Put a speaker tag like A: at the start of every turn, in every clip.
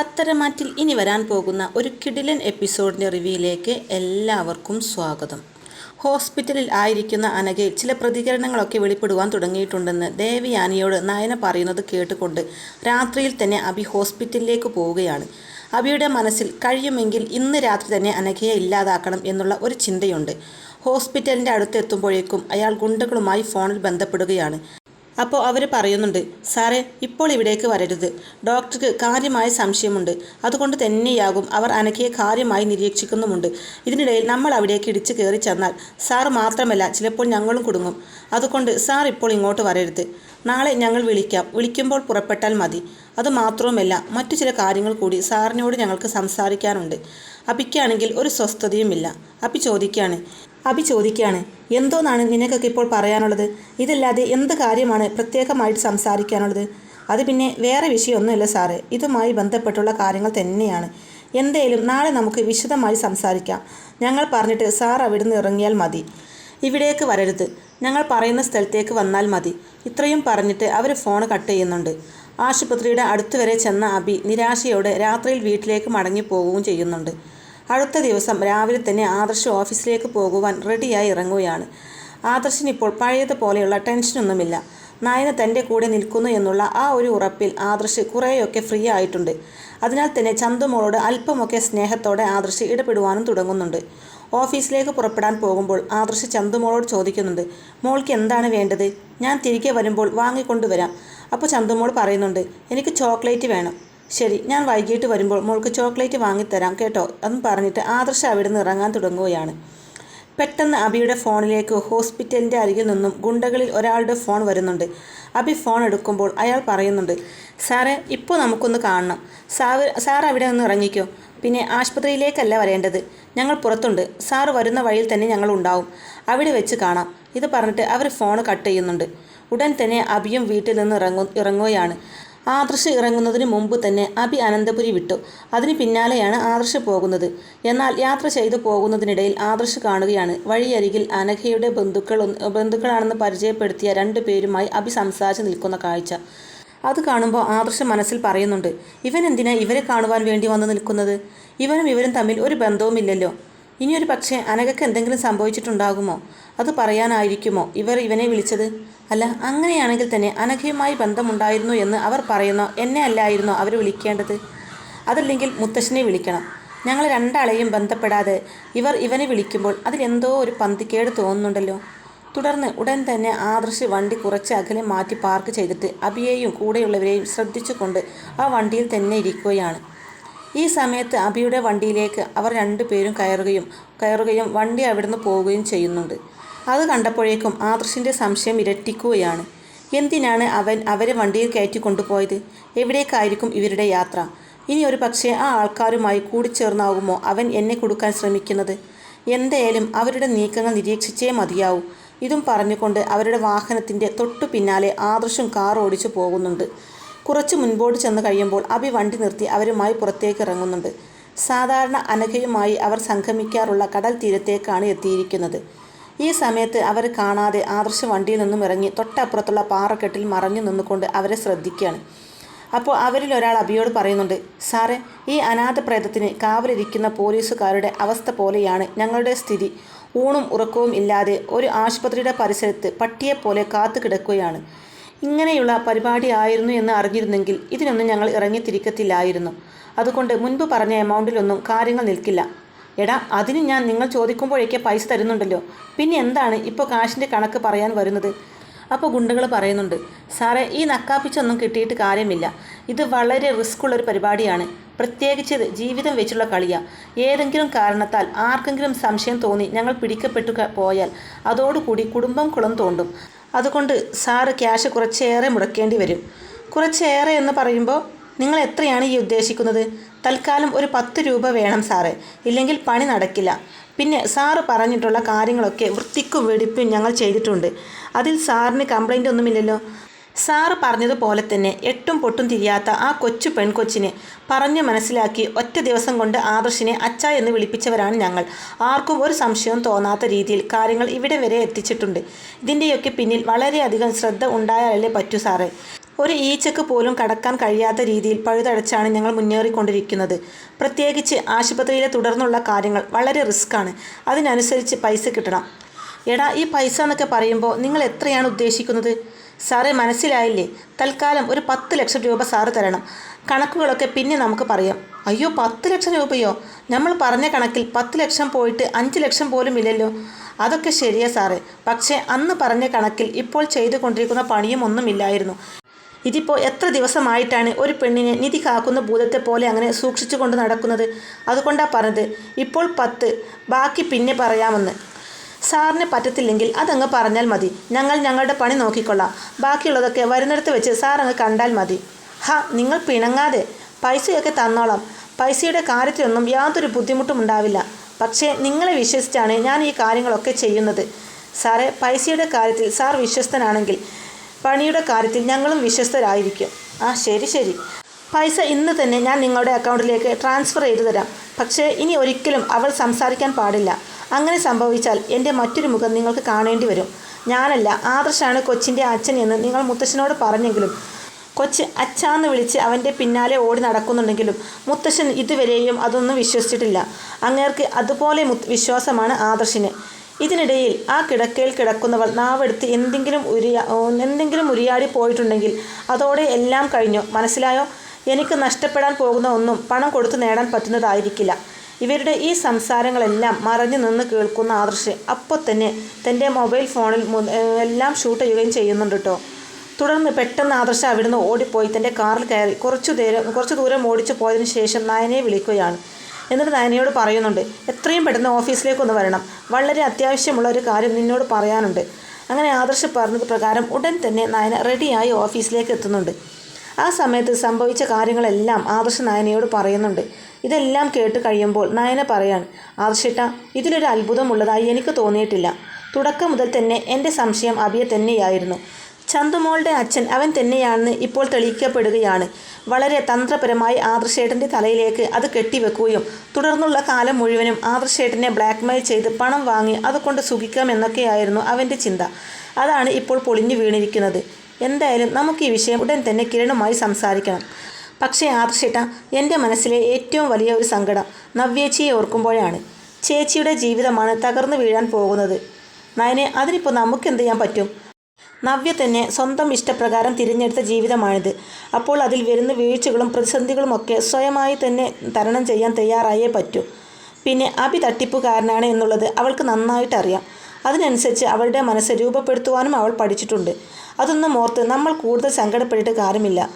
A: പത്തരമാറ്റിൽ ഇനി വരാൻ പോകുന്ന ഒരു കിടിലൻ എപ്പിസോഡിന്റെ റിവ്യൂയിലേക്ക് എല്ലാവർക്കും സ്വാഗതം. ഹോസ്പിറ്റലിൽ ആയിരിക്കുന്ന അനഘയിൽ ചില പ്രതികരണങ്ങളൊക്കെ വെളിപ്പെടുവാൻ തുടങ്ങിയിട്ടുണ്ടെന്ന് ദേവയാനിയോട് നയന പറയുന്നത് കേട്ടുകൊണ്ട് രാത്രിയിൽ തന്നെ അഭി ഹോസ്പിറ്റലിലേക്ക് പോവുകയാണ്. അബിയുടെ മനസ്സിൽ കഴിയുമെങ്കിൽ ഇന്ന് രാത്രി തന്നെ അനഘയെ ഇല്ലാതാക്കണം എന്നുള്ള ഒരു ചിന്തയുണ്ട്. ഹോസ്പിറ്റലിന്റെ അടുത്തെത്തുമ്പോഴേക്കും അയാൾ ഗുണ്ടകളുമായി ഫോണിൽ ബന്ധപ്പെടുകയാണ്. അപ്പോൾ അവർ പറയുന്നുണ്ട് സാറേ ഇപ്പോൾ ഇവിടേക്ക് വരരുത്. ഡോക്ടർക്ക് കാര്യമായ സംശയമുണ്ട്. അതുകൊണ്ട് തന്നെയാകും അവർ അനഘയെ കാര്യമായി നിരീക്ഷിക്കുന്നുമുണ്ട്. ഇതിനിടയിൽ നമ്മൾ അവിടേക്ക് ഇടിച്ചു കയറി ചെന്നാൽ സാർ മാത്രമല്ല ചിലപ്പോൾ ഞങ്ങളും കുടുങ്ങും. അതുകൊണ്ട് സാർ ഇപ്പോൾ ഇങ്ങോട്ട് വരരുത്. നാളെ ഞങ്ങൾ വിളിക്കാം. വിളിക്കുമ്പോൾ പുറപ്പെട്ടാൽ മതി. അത് അതുമാത്രവുമല്ല മറ്റു ചില കാര്യങ്ങൾ കൂടി സാറിനോട് ഞങ്ങൾക്ക് സംസാരിക്കാനുണ്ട്. അപ്പിക്കാണെങ്കിൽ ഒരു സ്വസ്ഥതയുമില്ല. അപ്പി ചോദിക്കുകയാണ് അഭി ചോദിക്കുകയാണ് എന്തോന്നാണ് നിനക്കൊക്കെ ഇപ്പോൾ പറയാനുള്ളത്? ഇതല്ലാതെ എന്ത് കാര്യമാണ് പ്രത്യേകമായിട്ട് സംസാരിക്കാനുള്ളത്? അത് പിന്നെ വേറെ വിഷയമൊന്നുമില്ല സാറേ. ഇതുമായി ബന്ധപ്പെട്ടുള്ള കാര്യങ്ങൾ തന്നെയാണ്. എന്തേലും നാളെ നമുക്ക് വിശദമായി സംസാരിക്കാം. ഞങ്ങൾ പറഞ്ഞിട്ട് സാർ അവിടുന്ന് ഇറങ്ങിയാൽ മതി. ഇവിടേക്ക് വരരുത്. ഞങ്ങൾ പറയുന്ന സ്ഥലത്തേക്ക് വന്നാൽ മതി. ഇത്രയും പറഞ്ഞിട്ട് അവർ ഫോൺ കട്ട് ചെയ്യുന്നുണ്ട്. ആശുപത്രിയുടെ അടുത്തുവരെ ചെന്ന അബി നിരാശയോടെ രാത്രിയിൽ വീട്ടിലേക്ക് മടങ്ങി പോവുകയും ചെയ്യുന്നുണ്ട്. അടുത്ത ദിവസം രാവിലെ തന്നെ ആദർശ് ഓഫീസിലേക്ക് പോകുവാൻ റെഡിയായി ഇറങ്ങുകയാണ്. ആദർശിന് ഇപ്പോൾ പഴയതുപോലെയുള്ള ടെൻഷനൊന്നുമില്ല. നയന തന്റെ കൂടെ നിൽക്കുന്നു എന്നുള്ള ആ ഒരു ഉറപ്പിൽ ആദർശ് കുറേയൊക്കെ ഫ്രീ ആയിട്ടുണ്ട്. അതിനാൽ തന്നെ ചന്തുമോളോട് അല്പമൊക്കെ സ്നേഹത്തോടെ ആദർശ് ഇടപെടുവാനും തുടങ്ങുന്നുണ്ട്. ഓഫീസിലേക്ക് പുറപ്പെടാൻ പോകുമ്പോൾ ആദർശ് ചന്തുമോളോട് ചോദിക്കുന്നുണ്ട് മോൾക്ക് എന്താണ് വേണ്ടത്? ഞാൻ തിരികെ വരുമ്പോൾ വാങ്ങിക്കൊണ്ടുവരാം. അപ്പോൾ ചന്തുമോൾ പറയുന്നുണ്ട് എനിക്ക് ചോക്ലേറ്റ് വേണം. ശരി ഞാൻ വൈകിട്ട് വരുമ്പോൾ മോൾക്ക് ചോക്ലേറ്റ് വാങ്ങിത്തരാം കേട്ടോ എന്ന് പറഞ്ഞിട്ട് ആദർശ അവിടെ നിന്ന് ഇറങ്ങാൻ തുടങ്ങുകയാണ്. പെട്ടെന്ന് അബിയുടെ ഫോണിലേക്ക് ഹോസ്പിറ്റലിന്റെ അരികിൽ നിന്നും ഗുണ്ടകളിൽ ഒരാളുടെ ഫോൺ വരുന്നുണ്ട്. അബി ഫോൺ എടുക്കുമ്പോൾ അയാൾ പറയുന്നുണ്ട് സാറേ ഇപ്പോൾ നമുക്കൊന്ന് കാണണം. സാർ സാർ അവിടെ നിന്ന് ഇറങ്ങിക്കോ. പിന്നെ ആശുപത്രിയിലേക്കല്ല വരേണ്ടത്. ഞങ്ങൾ പുറത്തുണ്ട്. സാർ വരുന്ന വഴിയിൽ തന്നെ ഞങ്ങൾ ഉണ്ടാവും. അവിടെ വെച്ച് കാണാം. ഇത് പറഞ്ഞിട്ട് അവർ ഫോൺ കട്ട് ചെയ്യുന്നുണ്ട്. ഉടൻ തന്നെ അബിയും വീട്ടിൽ നിന്ന് ഇറങ്ങു ഇറങ്ങുകയാണ്. ആദർശ് ഇറങ്ങുന്നതിന് മുമ്പ് തന്നെ അഭി അനന്തപുരി വിട്ടു. അതിന് പിന്നാലെയാണ് ആദർശ് പോകുന്നത്. എന്നാൽ യാത്ര ചെയ്തു പോകുന്നതിനിടയിൽ ആദർശ് കാണുകയാണ്. വഴിയരികിൽ അനഘയുടെ ബന്ധുക്കൾ ബന്ധുക്കളാണെന്ന് പരിചയപ്പെടുത്തിയ രണ്ടു പേരുമായി അഭി സംസാരിച്ച് നിൽക്കുന്ന കാഴ്ച. അത് കാണുമ്പോൾ ആദർശ് മനസ്സിൽ പറയുന്നുണ്ട് ഇവൻ എന്തിനാ ഇവരെ കാണുവാൻ വേണ്ടി വന്നു നിൽക്കുന്നത്? ഇവനും ഇവരും തമ്മിൽ ഒരു ബന്ധവുമില്ലല്ലോ. ഇനിയൊരു പക്ഷേ അനഘയ്ക്ക് എന്തെങ്കിലും സംഭവിച്ചിട്ടുണ്ടാകുമോ? അത് പറയാനായിരിക്കുമോ? ഇവർ ഇവനെ വിളിച്ചത്? അല്ല അങ്ങനെയാണെങ്കിൽ തന്നെ അനഘയുമായി ബന്ധമുണ്ടായിരുന്നു എന്ന് അവർ പറയുന്നോ? എന്നെ അല്ലായിരുന്നോ അവർ വിളിക്കേണ്ടത്? അതല്ലെങ്കിൽ മുത്തശ്ശനെ വിളിക്കണം. ഞങ്ങൾ രണ്ടാളെയും ബന്ധപ്പെടാതെ ഇവർ ഇവനെ വിളിക്കുമ്പോൾ അതിലെന്തോ ഒരു പന്തിക്കേട് തോന്നുന്നുണ്ടല്ലോ. തുടർന്ന് ഉടൻ തന്നെ ആദർശ് വണ്ടി കുറച്ച് അകലെ മാറ്റി പാർക്ക് ചെയ്തിട്ട് അബിയെയും കൂടെയുള്ളവരെയും ശ്രദ്ധിച്ചുകൊണ്ട് ആ വണ്ടിയിൽ തന്നെ ഇരിക്കുകയാണ്. ഈ സമയത്ത് അബിയുടെ വണ്ടിയിലേക്ക് അവർ രണ്ടുപേരും കയറുകയും കയറുകയും വണ്ടി അവിടുന്ന് പോവുകയും ചെയ്യുന്നുണ്ട്. അത് കണ്ടപ്പോഴേക്കും ആദർശിന്റെ സംശയം ഇരട്ടിക്കുകയാണ്. എന്തിനാണ് അവൻ അവരെ വണ്ടിയിൽ കയറ്റി കൊണ്ടുപോയത്? എവിടേക്കായിരിക്കും ഇവരുടെ യാത്ര? ഇനി ഒരു പക്ഷേ ആ ആൾക്കാരുമായി കൂടിച്ചേർന്നാകുമോ അവൻ എന്നെ കൊടുക്കാൻ ശ്രമിക്കുന്നത്? എന്തായാലും അവരുടെ നീക്കങ്ങൾ നിരീക്ഷിച്ചേ മതിയാവൂ. ഇതും പറഞ്ഞുകൊണ്ട് അവരുടെ വാഹനത്തിന്റെ തൊട്ടു പിന്നാലെ ആദർശം കാർ ഓടിച്ചു പോകുന്നുണ്ട്. കുറച്ച് മുൻപോട്ട് ചെന്ന് കഴിയുമ്പോൾ അഭി വണ്ടി നിർത്തി അവരുമായി പുറത്തേക്ക് ഇറങ്ങുന്നുണ്ട്. സാധാരണ അനഘയുമായി അവർ സംഗമിക്കാറുള്ള കടൽ തീരത്തേക്കാണ് എത്തിയിരിക്കുന്നത്. ഈ സമയത്ത് അവർ കാണാതെ ആദർശ വണ്ടിയിൽ നിന്നും ഇറങ്ങി തൊട്ടപ്പുറത്തുള്ള പാറക്കെട്ടിൽ മറഞ്ഞു നിന്നുകൊണ്ട് അവരെ ശ്രദ്ധിക്കുകയാണ്. അപ്പോൾ അവരിൽ ഒരാൾ അബിയോട് പറയുന്നുണ്ട് സാറേ ഈ അനാഥ പ്രേതത്തിന് കാവലിരിക്കുന്ന പോലീസുകാരുടെ അവസ്ഥ പോലെയാണ് ഞങ്ങളുടെ സ്ഥിതി. ഊണും ഉറക്കവും ഇല്ലാതെ ഒരു ആശുപത്രിയുടെ പരിസരത്ത് പട്ടിയെപ്പോലെ കാത്തു കിടക്കുകയാണ്. ഇങ്ങനെയുള്ള പരിപാടി ആയിരുന്നു എന്ന് അറിഞ്ഞിരുന്നെങ്കിൽ ഇതിനൊന്നും ഞങ്ങൾ ഇറങ്ങിത്തിരിക്കത്തില്ലായിരുന്നു. അതുകൊണ്ട് മുൻപ് പറഞ്ഞ എമൗണ്ടിലൊന്നും കാര്യങ്ങൾ നിൽക്കില്ല. എടാ അതിന് ഞാൻ നിങ്ങൾ ചോദിക്കുമ്പോഴേക്ക് പൈസ തരുന്നുണ്ടല്ലോ. പിന്നെ എന്താണ് ഇപ്പോൾ കാശിന്റെ കണക്ക് പറയാൻ വരുന്നത്? അപ്പോൾ ഗുണ്ടകൾ പറയുന്നുണ്ട് സാറേ ഈ നക്കാപ്പിച്ചൊന്നും കിട്ടിയിട്ട് കാര്യമില്ല. ഇത് വളരെ റിസ്ക് ഉള്ളൊരു പരിപാടിയാണ്. പ്രത്യേകിച്ച് ഇത് ജീവിതം വെച്ചുള്ള കളിയാണ് ഏതെങ്കിലും കാരണത്താൽ ആർക്കെങ്കിലും സംശയം തോന്നി ഞങ്ങൾ പിടിക്കപ്പെട്ടു പോയാൽ അതോടുകൂടി കുടുംബം കുളം തോണ്ടും. അതുകൊണ്ട് സാറ് ക്യാഷ് കുറച്ചേറെ മുടക്കേണ്ടി വരും. കുറച്ചേറെ എന്ന് പറയുമ്പോൾ നിങ്ങൾ എത്രയാണ് ഈ ഉദ്ദേശിക്കുന്നത്? തൽക്കാലം ഒരു പത്ത് രൂപ വേണം സാറേ. ഇല്ലെങ്കിൽ പണി നടക്കില്ല. പിന്നെ സാറ് പറഞ്ഞിട്ടുള്ള കാര്യങ്ങളൊക്കെ വൃത്തിക്കും വെടിപ്പും ഞങ്ങൾ ചെയ്തിട്ടുണ്ട്. അതിൽ സാറിന് കംപ്ലൈന്റ് ഒന്നുമില്ലല്ലോ. സാറ് പറഞ്ഞതുപോലെ തന്നെ എട്ടും പൊട്ടും തിരിയാത്ത ആ കൊച്ചു പെൺകൊച്ചിനെ പറഞ്ഞു മനസ്സിലാക്കി ഒറ്റ ദിവസം കൊണ്ട് ആദർശിനെ അച്ഛ എന്ന് വിളിപ്പിച്ചവരാണ് ഞങ്ങൾ. ആർക്കും ഒരു സംശയവും തോന്നാത്ത രീതിയിൽ കാര്യങ്ങൾ ഇവിടെ വരെ എത്തിച്ചിട്ടുണ്ട്. ഇതിന്റെയൊക്കെ പിന്നിൽ വളരെയധികം ശ്രദ്ധ ഉണ്ടായാലേ പറ്റൂ സാറേ. ഒരു ഈച്ചക്ക് പോലും കടക്കാൻ കഴിയാത്ത രീതിയിൽ പഴുതടച്ചാണ് ഞങ്ങൾ മുന്നേറിക്കൊണ്ടിരിക്കുന്നത്. പ്രത്യേകിച്ച് ആശുപത്രിയിലെ തുടർന്നുള്ള കാര്യങ്ങൾ വളരെ റിസ്ക്കാണ് അതിനനുസരിച്ച് പൈസ കിട്ടണം. എടാ ഈ പൈസ എന്നൊക്കെ പറയുമ്പോൾ നിങ്ങൾ എത്രയാണ് ഉദ്ദേശിക്കുന്നത്? സാറേ മനസ്സിലായില്ലേ? തൽക്കാലം ഒരു പത്ത് ലക്ഷം രൂപ സാറ് തരണം. കണക്കുകളൊക്കെ പിന്നെ നമുക്ക് പറയാം. അയ്യോ പത്ത് ലക്ഷം രൂപയോ? നമ്മൾ പറഞ്ഞ കണക്കിൽ പത്ത് ലക്ഷം പോയിട്ട് അഞ്ച് ലക്ഷം പോലും ഇല്ലല്ലോ. അതൊക്കെ ശരിയാ സാറേ. പക്ഷേ അന്ന് പറഞ്ഞ കണക്കിൽ ഇപ്പോൾ ചെയ്തു കൊണ്ടിരിക്കുന്ന പണിയും ഒന്നുമില്ലായിരുന്നു ഇതിപ്പോൾ എത്ര ദിവസമായിട്ടാണ് ഒരു പെണ്ണിനെ നിധി കാക്കുന്ന ഭൂതത്തെ പോലെ അങ്ങനെ സൂക്ഷിച്ചു കൊണ്ട് നടക്കുന്നത്? അതുകൊണ്ടാണ് പറഞ്ഞത് ഇപ്പോൾ പത്ത് ബാക്കി പിന്നെ പറയാമെന്ന്. സാറിന് പറ്റത്തില്ലെങ്കിൽ അതങ്ങ് പറഞ്ഞാൽ മതി. ഞങ്ങൾ ഞങ്ങളുടെ പണി നോക്കിക്കൊള്ളാം. ബാക്കിയുള്ളതൊക്കെ വരുന്നിടത്ത് വെച്ച് സാർ അങ്ങ് കണ്ടാൽ മതി. ഹാ നിങ്ങൾ പിണങ്ങാതെ. പൈസയൊക്കെ തന്നോളാം. പൈസയുടെ കാര്യത്തിലൊന്നും യാതൊരു ബുദ്ധിമുട്ടും ഉണ്ടാവില്ല. പക്ഷേ നിങ്ങളെ വിശ്വസിച്ചാണ് ഞാൻ ഈ കാര്യങ്ങളൊക്കെ ചെയ്യുന്നത്. സാറേ പൈസയുടെ കാര്യത്തിൽ സാർ വിശ്വസ്തനാണെങ്കിൽ പണിയുടെ കാര്യത്തിൽ ഞങ്ങളും വിശ്വസ്തരായിരിക്കും. ആ ശരി ശരി. പൈസ ഇന്ന് തന്നെ ഞാൻ നിങ്ങളുടെ അക്കൗണ്ടിലേക്ക് ട്രാൻസ്ഫർ ചെയ്തു തരാം. പക്ഷേ ഇനി ഒരിക്കലും അവൾ സംസാരിക്കാൻ പാടില്ല. അങ്ങനെ സംഭവിച്ചാൽ എന്റെ മറ്റൊരു മുഖം നിങ്ങൾക്ക് കാണേണ്ടി വരും. ഞാനല്ല ആദർശാണ് കൊച്ചിന്റെ അച്ഛൻ എന്ന് നിങ്ങൾ മുത്തശ്ശനോട് പറഞ്ഞെങ്കിലും. കൊച്ച് അച്ഛാന്ന് വിളിച്ച് അവന്റെ പിന്നാലെ ഓടി നടക്കുന്നുണ്ടെങ്കിലും മുത്തശ്ശൻ ഇതുവരെയും അതൊന്നും വിശ്വസിച്ചിട്ടില്ല. അങ്ങേർക്ക് അതുപോലെ വിശ്വാസമാണ് ആദർശിന്. ഇതിനിടയിൽ ആ കിടക്കയിൽ കിടക്കുന്നവൾ നാവെടുത്ത് എന്തെങ്കിലും ഉരിയ എന്തെങ്കിലും ഉരിയാടി പോയിട്ടുണ്ടെങ്കിൽ അതോടെ എല്ലാം കഴിഞ്ഞു. മനസ്സിലായോ? എനിക്ക് നഷ്ടപ്പെടാൻ പോകുന്ന ഒന്നും പണം കൊടുത്ത് നേടാൻ പറ്റുന്നതായിരിക്കില്ല. ഇവരുടെ ഈ സംസാരങ്ങളെല്ലാം മറഞ്ഞു നിന്ന് കേൾക്കുന്ന ആദർശ് അപ്പോൾ തന്നെ തന്റെ മൊബൈൽ ഫോണിൽ എല്ലാം ഷൂട്ട് ചെയ്യുകയും ചെയ്യുന്നുണ്ട് കേട്ടോ തുടർന്ന് പെട്ടെന്ന് ആദർശ അവിടുന്ന് ഓടിപ്പോയി. തന്റെ കാറിൽ കയറി കുറച്ചു ദൂരം കുറച്ച് ദൂരം ഓടിച്ചു പോയതിനു ശേഷം നയനെ വിളിക്കുകയാണ്. എന്നിട്ട് നയനയോട് പറയുന്നുണ്ട് എത്രയും പെട്ടെന്ന് ഓഫീസിലേക്ക് ഒന്ന് വരണം. വളരെ അത്യാവശ്യമുള്ള ഒരു കാര്യം നിന്നോട് പറയാനുണ്ട്. അങ്ങനെ ആദർശ് പറഞ്ഞത് പ്രകാരം ഉടൻ തന്നെ നയന റെഡിയായി ഓഫീസിലേക്ക് എത്തുന്നുണ്ട്. ആ സമയത്ത് സംഭവിച്ച കാര്യങ്ങളെല്ലാം ആദർശ് നയനയോട് പറയുന്നുണ്ട്. ഇതെല്ലാം കേട്ട് കഴിയുമ്പോൾ നയന പറയാണ് ആദർശേട്ട ഇതിലൊരു അത്ഭുതമുള്ളതായി എനിക്ക് തോന്നിയിട്ടില്ല. തുടക്കം മുതൽ തന്നെ എന്റെ സംശയം അബിയെ തന്നെയായിരുന്നു. ചന്തുമോളുടെ അച്ഛൻ അവൻ തന്നെയാണെന്ന് ഇപ്പോൾ തെളിയിക്കപ്പെടുകയാണ്. വളരെ തന്ത്രപരമായി ആദർശേട്ടന്റെ തലയിലേക്ക് അത് കെട്ടിവെക്കുകയും തുടർന്നുള്ള കാലം മുഴുവനും ആദർശേട്ടനെ ബ്ലാക്ക്മെയിൽ ചെയ്ത് പണം വാങ്ങി അതുകൊണ്ട് സുഖിക്കാം എന്നൊക്കെയായിരുന്നു അവന്റെ ചിന്ത. അതാണ് ഇപ്പോൾ പൊളിഞ്ഞു വീണിരിക്കുന്നത്. എന്തായാലും നമുക്ക് ഈ വിഷയം ഉടൻ തന്നെ കിരണുമായി സംസാരിക്കണം. പക്ഷേ ആദർശേട്ട എന്റെ മനസ്സിലെ ഏറ്റവും വലിയ ഒരു സങ്കടം നവ്യേച്ചിയെ ഓർക്കുമ്പോഴാണ്. ചേച്ചിയുടെ ജീവിതമാണ് തകർന്നു വീഴാൻ പോകുന്നത്. നയനെ അതിനിപ്പോൾ നമുക്ക് എന്ത് ചെയ്യാൻ പറ്റും? നവ്യ തന്നെ സ്വന്തം ഇഷ്ടപ്രകാരം തിരഞ്ഞെടുത്ത ജീവിതമാണിത്. അപ്പോൾ അതിൽ വരുന്ന വീഴ്ചകളും പ്രതിസന്ധികളുമൊക്കെ സ്വയമായി തന്നെ തരണം ചെയ്യാൻ തയ്യാറായേ പറ്റൂ. പിന്നെ അഭി തട്ടിപ്പുകാരനാണ് എന്നുള്ളത് അവൾക്ക് നന്നായിട്ട് അറിയാം. അതിനനുസരിച്ച് അവളുടെ മനസ്സ് രൂപപ്പെടുത്തുവാനും അവൾ പഠിച്ചിട്ടുണ്ട്. അതൊന്നും ഓർത്ത് നമ്മൾ കൂടുതൽ സങ്കടപ്പെട്ടിട്ട് കാര്യമില്ല.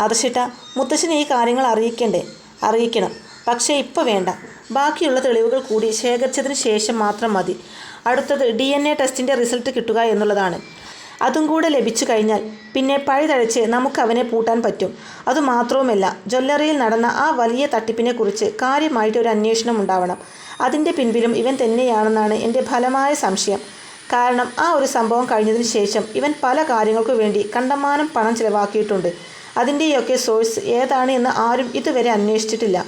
A: ആദർശിട്ട മുത്തശ്ശനെ ഈ കാര്യങ്ങൾ അറിയിക്കണ്ടേ? അറിയിക്കണം. പക്ഷേ ഇപ്പോൾ വേണ്ട. ബാക്കിയുള്ള തെളിവുകൾ കൂടി ശേഖരിച്ചതിന് ശേഷം മാത്രം മതി. അടുത്തത് ഡി എൻ എ ടെസ്റ്റിന്റെ റിസൾട്ട് കിട്ടുക എന്നുള്ളതാണ്. അതും കൂടെ ലഭിച്ചു കഴിഞ്ഞാൽ പിന്നെ പഴുതഴച്ച് നമുക്ക് അവനെ പൂട്ടാൻ പറ്റും. അതുമാത്രവുമല്ല ജ്വല്ലറിയിൽ നടന്ന ആ വലിയ തട്ടിപ്പിനെക്കുറിച്ച് കാര്യമായിട്ട് ഒരു അന്വേഷണം ഉണ്ടാവണം. അതിന്റെ പിൻപിലും ഇവൻ തന്നെയാണെന്നാണ് എന്റെ ഫലമായ സംശയം. കാരണം ആ ഒരു സംഭവം കഴിഞ്ഞതിന് ശേഷം ഇവൻ പല കാര്യങ്ങൾക്കു വേണ്ടി കണ്ടമാനം പണം ചിലവാക്കിയിട്ടുണ്ട്. അതിന്റെയൊക്കെ സോഴ്സ് ഏതാണ് എന്ന് ആരും ഇതുവരെ അന്വേഷിച്ചിട്ടില്ല.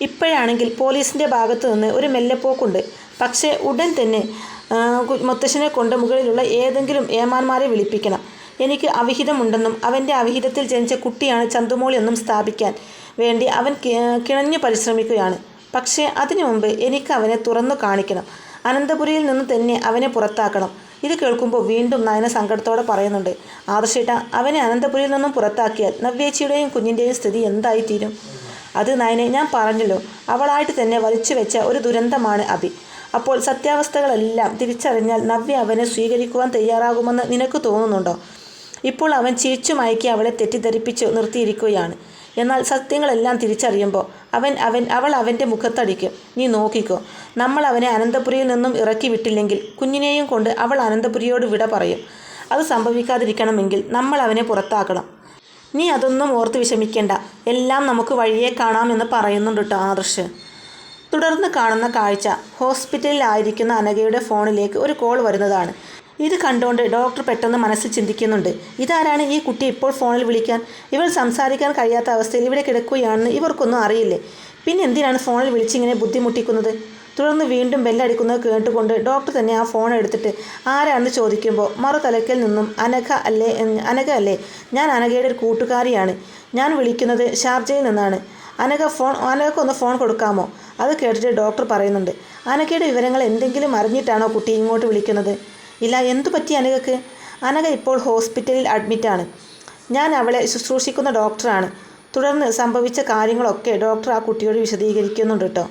A: ഇപ്പോഴാണെങ്കിൽ പോലീസിന്റെ ഭാഗത്തു നിന്ന് ഒരു മെല്ലെപ്പോക്കുണ്ട്. പക്ഷേ ഉടൻ തന്നെ മുത്തശ്ശനെ കൊണ്ട് മുകളിലുള്ള ഏതെങ്കിലും ഏമാന്മാരെ വിളിപ്പിക്കണം. എനിക്ക് അവിഹിതമുണ്ടെന്നും അവന്റെ അവിഹിതത്തിൽ ജനിച്ച കുട്ടിയാണ് ചന്തുമോളി എന്നും സ്ഥാപിക്കാൻ വേണ്ടി അവൻ കിണഞ്ഞു പരിശ്രമിക്കുകയാണ്. പക്ഷേ അതിനു മുമ്പ് എനിക്ക് അവനെ തുറന്നു കാണിക്കണം. അനന്തപുരിയിൽ നിന്ന് തന്നെ അവനെ പുറത്താക്കണം. ഇത് കേൾക്കുമ്പോൾ വീണ്ടും നയന സങ്കടത്തോടെ പറയുന്നുണ്ട്. ആദർശേട്ട അവനെ അനന്തപുരിയിൽ നിന്നും പുറത്താക്കിയാൽ നവ്യേച്ചിയുടെയും കുഞ്ഞിന്റെയും സ്ഥിതി എന്തായിത്തീരും? അത് നയനെ ഞാൻ പറഞ്ഞല്ലോ. അവളായിട്ട് തന്നെ വലിച്ചു വെച്ച ഒരു ദുരന്തമാണ് അഭി. അപ്പോൾ സത്യാവസ്ഥകളെല്ലാം തിരിച്ചറിഞ്ഞാൽ നവ്യ അവനെ സ്വീകരിക്കുവാൻ തയ്യാറാകുമെന്ന് നിനക്ക് തോന്നുന്നുണ്ടോ? ഇപ്പോൾ അവൻ ചിരിച്ചു മയക്കി അവളെ തെറ്റിദ്ധരിപ്പിച്ച് നിർത്തിയിരിക്കുകയാണ്. എന്നാൽ സത്യങ്ങളെല്ലാം തിരിച്ചറിയുമ്പോൾ അവൻ അവൻ അവൾ അവന്റെ മുഖത്തടിക്കും. നീ നോക്കിക്കോ നമ്മൾ അവനെ അനന്തപുരിയിൽ നിന്നും ഇറക്കി വിട്ടില്ലെങ്കിൽ കുഞ്ഞിനെയും കൊണ്ട് അവൾ അനന്തപുരിയോട് വിട പറയും. അത് സംഭവിക്കാതിരിക്കണമെങ്കിൽ നമ്മൾ അവനെ പുറത്താക്കണം. നീ അതൊന്നും ഓർത്ത് വിഷമിക്കേണ്ട. എല്ലാം നമുക്ക് വഴിയെ കാണാമെന്ന് പറയുന്നുണ്ട് കേട്ടോ ആദർശ് തുടർന്ന് കാണുന്ന കാഴ്ച ഹോസ്പിറ്റലിലായിരിക്കുന്ന അനഘയുടെ ഫോണിലേക്ക് ഒരു കോൾ വരുന്നതാണ്. ഇത് കണ്ടുകൊണ്ട് ഡോക്ടർ പെട്ടെന്ന് മനസ്സിൽ ചിന്തിക്കുന്നുണ്ട്. ഇതാരാണ് ഈ കുട്ടി ഇപ്പോൾ ഫോണിൽ വിളിക്കാൻ? ഇവൾ സംസാരിക്കാൻ കഴിയാത്ത അവസ്ഥയിൽ ഇവിടെ കിടക്കുകയാണെന്ന് ഇവർക്കൊന്നും അറിയില്ലേ? പിന്നെ എന്തിനാണ് ഫോണിൽ വിളിച്ചിങ്ങനെ ബുദ്ധിമുട്ടിക്കുന്നത്? തുടർന്ന് വീണ്ടും ബെല്ലടിക്കുന്നത് കേട്ടുകൊണ്ട് ഡോക്ടർ തന്നെ ആ ഫോൺ എടുത്തിട്ട് ആരാണെന്ന് ചോദിക്കുമ്പോൾ മറുതലയ്ക്കൽ നിന്നും അനഘ അല്ലേ അനഘ അല്ലേ? ഞാൻ അനഘയുടെ ഒരു കൂട്ടുകാരിയാണ്. ഞാൻ വിളിക്കുന്നത് ഷാർജയിൽ നിന്നാണ്. അനഘ ഫോൺ അനഘക്കൊന്ന് ഫോൺ കൊടുക്കാമോ? അത് കേട്ടിട്ട് ഡോക്ടർ പറയുന്നുണ്ട്. അനകയുടെ വിവരങ്ങൾ എന്തെങ്കിലും അറിഞ്ഞിട്ടാണോ കുട്ടി ഇങ്ങോട്ട് വിളിക്കുന്നത്? ഇല്ല എന്തു പറ്റി അനകക്ക് അനക ഇപ്പോൾ ഹോസ്പിറ്റലിൽ അഡ്മിറ്റാണ്. ഞാൻ അവളെ ശുശ്രൂഷിക്കുന്ന ഡോക്ടറാണ്. തുടർന്ന് സംഭവിച്ച കാര്യങ്ങളൊക്കെ ഡോക്ടർ ആ കുട്ടിയോട് വിശദീകരിക്കുന്നുണ്ട് കേട്ടോ.